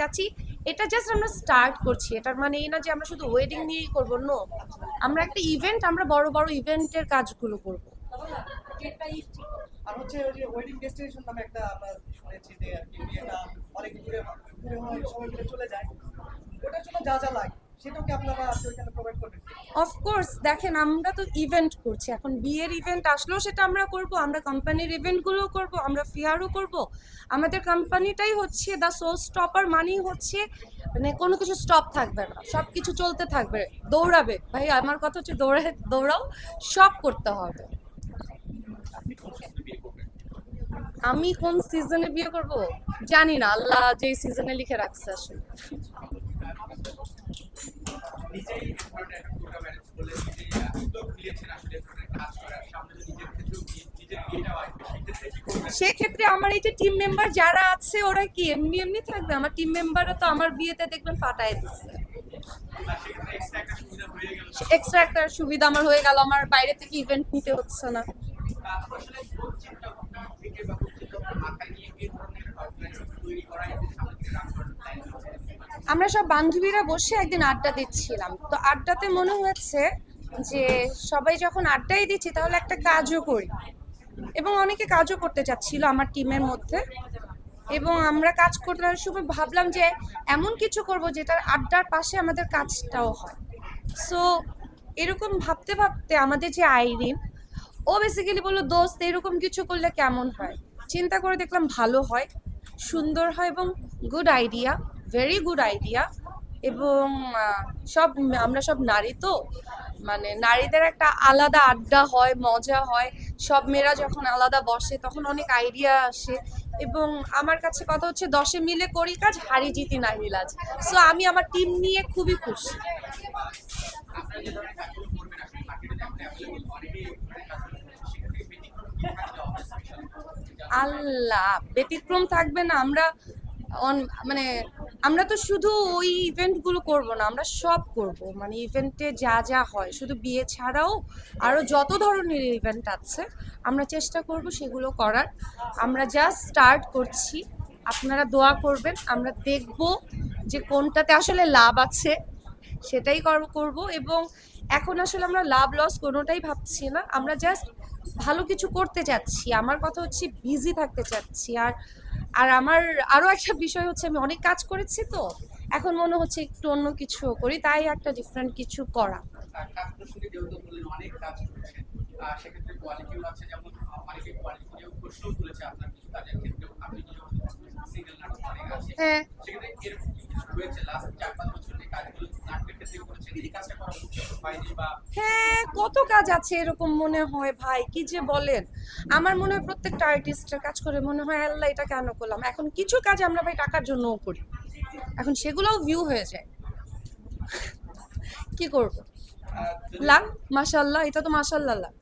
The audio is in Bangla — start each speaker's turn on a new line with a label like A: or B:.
A: যাচ্ছি। এটা জাস্ট আমরা স্টার্ট করছি। এটার মানে এই না যে আমরা শুধু ওয়েডিং নিয়েই করব নো আমরা একটা ইভেন্ট আমরা বড় বড় ইভেন্টের কাজগুলো করব।
B: আর হচ্ছে ওই যে ওয়েডিং ডেস্টিনেশন নামে একটা আমরা শুনেছি যে আর অনেক দূরে দূরে হয়, সবাই মিলে চলে যায়। ওটার জন্য যা যা লাগে সেটাও কি আপনারা ওইখানে
A: অফকোর্স দেখেন, আমরা তো ইভেন্ট করছি। এখন বিয়ের ইভেন্ট আসলেও সেটা আমরা করব, আমরা কোম্পানির ইভেন্টগুলো করব, আমরা ফেয়ারও করব। আমাদের কোম্পানিটাই হচ্ছে দ্য সো স্টপার মানেই হচ্ছে মানে কোনো কিছু স্টপ থাকবে না সব কিছু চলতে থাকবে, দৌড়াবে। ভাই, আমার কথা হচ্ছে দৌড়ে, দৌড়াও, সব করতে হবে। আমি কোন সিজনে বিয়ে করব? জানি না, আল্লাহ যে সিজনে লিখে রাখছে আসলে।
C: সেক্ষেত্রে
A: আমার এই যে টিম মেম্বার যারা আছে, ওরা কি এমনি এমনি থাকবে? আমার টিম মেম্বাররা তো আমার বিয়েতে দেখবেন ফাটায় দিচ্ছে।
C: এক্সট্রা একটা সুবিধা
A: আমার হয়ে গেল। আমার বাইরে থেকে ইভেন্ট নিতে হচ্ছে না
C: তারপর আসলে কোন চিন্তা ভাবনা থেকে বা কোন চিন্তা ভাবনা মাথায় নিয়ে এই ধরনের অর্গানাইজেশন তৈরি করা এদের সামনে থেকে রান করার প্ল্যান হচ্ছে
A: আমরা সব বান্ধবীরা বসে একদিন আড্ডা দিচ্ছিলাম। তো আড্ডাতে মনে হয়েছে যে, সবাই যখন আড্ডাই দিচ্ছি, তাহলে একটা কাজও করি। এবং অনেকে কাজও করতে চাচ্ছিল আমার টিমের মধ্যে। এবং আমরা কাজ করতে সময় ভাবলাম যে, এমন কিছু করব যেটার আড্ডার পাশে আমাদের কাজটাও হয়। সো এরকম ভাবতে ভাবতে আমাদের যে আইরিন, ও বেসিক্যালি বলল, দোস্ত, এরকম কিছু করলে কেমন হয়? চিন্তা করে দেখলাম ভালো হয়, সুন্দর হয় এবং good idea very good idea এবং সব, আমরা সব নারী তো মানে নারীদের একটা আলাদা আড্ডা হয়, মজা হয়। সব মেয়েরা যখন আলাদা বসে, তখন অনেক আইডিয়া আসে। এবং আমার কাছে কথা হচ্ছে, দশে মিলে করি কাজ, হারি জিতি না মিলাজ। সো আমি আমার টিম নিয়ে খুবই খুশি। আল্লাহ, ব্যতিক্রম থাকবে না। আমরা মানে আমরা তো শুধু ওই ইভেন্টগুলো করব না, আমরা সব করব। মানে ইভেন্টে যা যা হয়, শুধু বিয়ে ছাড়াও আরও যত ধরনের ইভেন্ট আছে, আমরা চেষ্টা করব সেগুলো করার। আমরা জাস্ট স্টার্ট করছি, আপনারা দোয়া করবেন, আমরা দেখব যে কোনটাতে আসলে লাভ আছে, সেটাই কর- করব। এবং এখন আসলে আমরা লাভ লস কোনোটাই ভাবছি না, আমরা জাস্ট ভালো কিছু করতে চাচ্ছি আমার কথা হচ্ছে বিজি থাকতে চাচ্ছি। আর আর আমার আরও একটা বিষয় হচ্ছে আমি অনেক কাজ করেছি তো এখন মনে হচ্ছে একটু অন্য কিছু করি তাই একটা ডিফারেন্ট কিছু করা। হ্যাঁ। হ্যাঁ কত কাজ আছে এরকম মনে হয় ভাই? কি যে বলেন? আমার মনে হয় প্রত্যেকটা আর্টিস্টের কাজ করে মনে হয় আল্লাহ এটা কেন করলাম। এখন কিছু কাজ আমরা ভাই টাকার জন্যও করি। এখন সেগুলোও ভিউ হয়ে যায়। কি করব? লাখ মাশাল্লাহ এটা তো মাশাল্লাহ লাখ